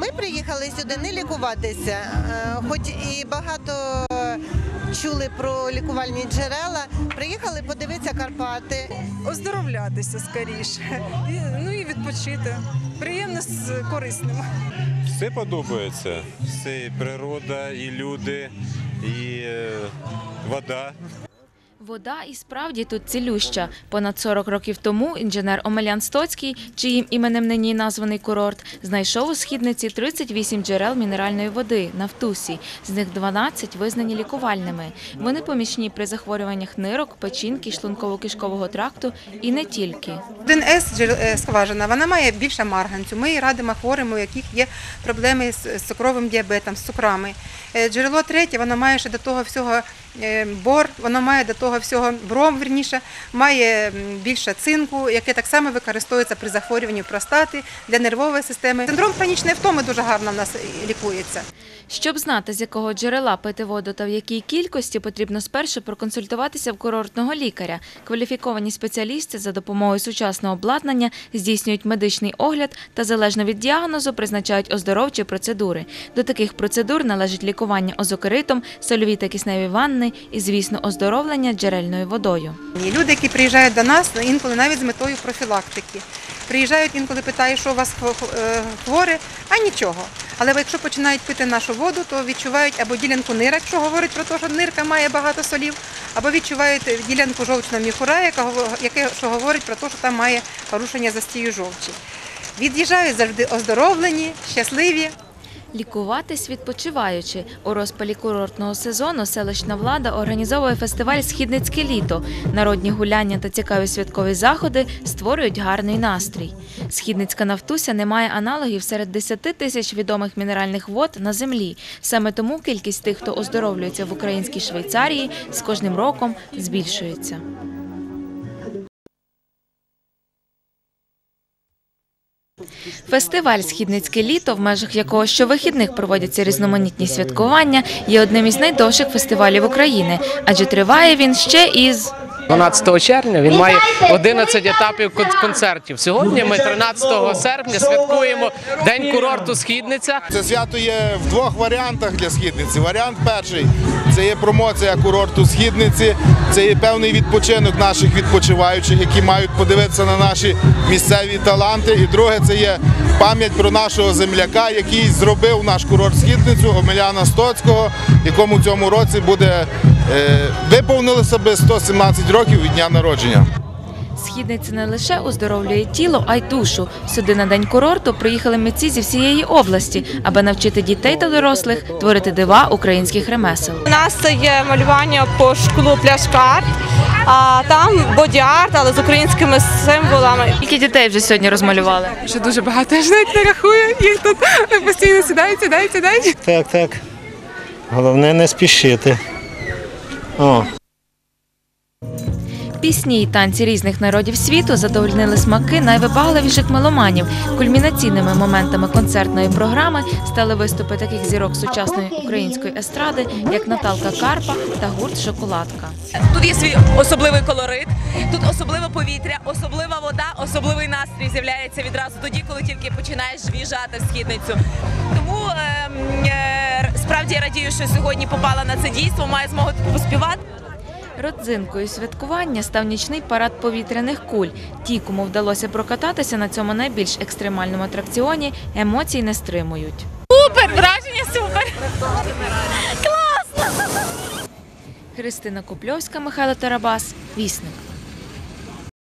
Ми приїхали сюди не лікуватися, е, хоч і багато чули про лікувальні джерела. Приїхали подивитися Карпати. оздоровлятися скоріше, ну і відпочити. Приємно з корисним. Все подобається. Все і природа, і люди, і е, вода. Вода і справді тут цілюща. Понад 40 років тому інженер Омелян Стоцький, чиїм іменем нині названий курорт, знайшов у східниці 38 джерел мінеральної води на втусі. З них 12 визнані лікувальними. Вони помічні при захворюваннях нирок, печінки, шлунково-кишкового тракту і не тільки. 1С джер- е, скважина, вона має більше марганцю. Ми її радимо хворим, у яких є проблеми з цукровим діабетом, з цукрами. Е, Джерело третє, воно має ще до того всього бор, воно має до того всього бром, верніше, має більше цинку, яке так само використовується при захворюванні простати для нервової системи. Синдром хронічної втоми дуже гарно в нас е, лікується. Щоб знати, з якого джерела пити воду та в якій кількості, потрібно спершу проконсультуватися в курортного лікаря. Кваліфіковані спеціалісти за допомогою сучасного обладнання здійснюють медичний огляд та залежно від діагнозу призначають оздоровчі процедури. До таких процедур належить лікування озокеритом, сольові та кисневі ванни і, звісно, оздоровлення джерельною водою. Люди, які приїжджають до нас, інколи навіть з метою профілактики. Приїжджають інколи питають, що у вас е, хворе, а нічого. Але якщо починають пити нашу воду, то відчувають або ділянку нирок, що говорить про те, що нирка має багато солів, або відчувають ділянку жовчного міхура, що говорить про те, що там має порушення застію жовчі. Від'їжджають завжди оздоровлені, щасливі. Лікуватись відпочиваючи. У розпалі курортного сезону селищна влада організовує фестиваль Східницьке літо. Народні гуляння та цікаві святкові заходи створюють гарний настрій. Східницька Нафтуся не має аналогів серед 10 тисяч відомих мінеральних вод на землі. Саме тому кількість тих, хто оздоровлюється в українській Швейцарії, з кожним роком збільшується. Фестиваль Східницьке літо, в межах якого щовихідних проводяться різноманітні святкування, є одним із найдовших фестивалів України, адже триває він ще із 12 червня він має 11 етапів концертів. Сьогодні ми 13 серпня святкуємо День курорту Східниця. Це свято є в двох варіантах для східниці. Варіант перший це є промоція курорту східниці, це є певний відпочинок наших відпочиваючих, які мають подивитися на наші місцеві таланти. І друге, це є пам'ять про нашого земляка, який зробив наш курорт східницю Омеляна Стоцького, якому цьому році буде е, виповнилося би 117 років від дня народження. Східниця не лише оздоровлює тіло, а й душу. Сюди на день курорту приїхали митці зі всієї області, аби навчити дітей та дорослих творити дива українських ремесел. У нас це є малювання по шклу пляшкар, а там боді-арт, але з українськими символами. Скільки дітей вже сьогодні розмалювали? Ще дуже багато, я ж навіть не рахую, їх тут постійно сідають, сідають, сідають. Так, так. Головне не спішити. О. Пісні й танці різних народів світу задовольнили смаки найвибагливіших меломанів. Кульмінаційними моментами концертної програми стали виступи таких зірок сучасної української естради, як Наталка Карпа та гурт Шоколадка. Тут є свій особливий колорит, тут особливе повітря, особлива вода, особливий настрій з'являється відразу тоді, коли тільки починаєш в'їжджати в східницю. Тому ем, е, справді я радію, що сьогодні попала на це дійство, маю змогу тут поспівати. Родзинкою святкування став нічний парад повітряних куль. Ті, кому вдалося прокататися на цьому найбільш екстремальному атракціоні, емоцій не стримують. Супер, враження супер! Христина Купльовська, Михайло Тарабас, Вісник.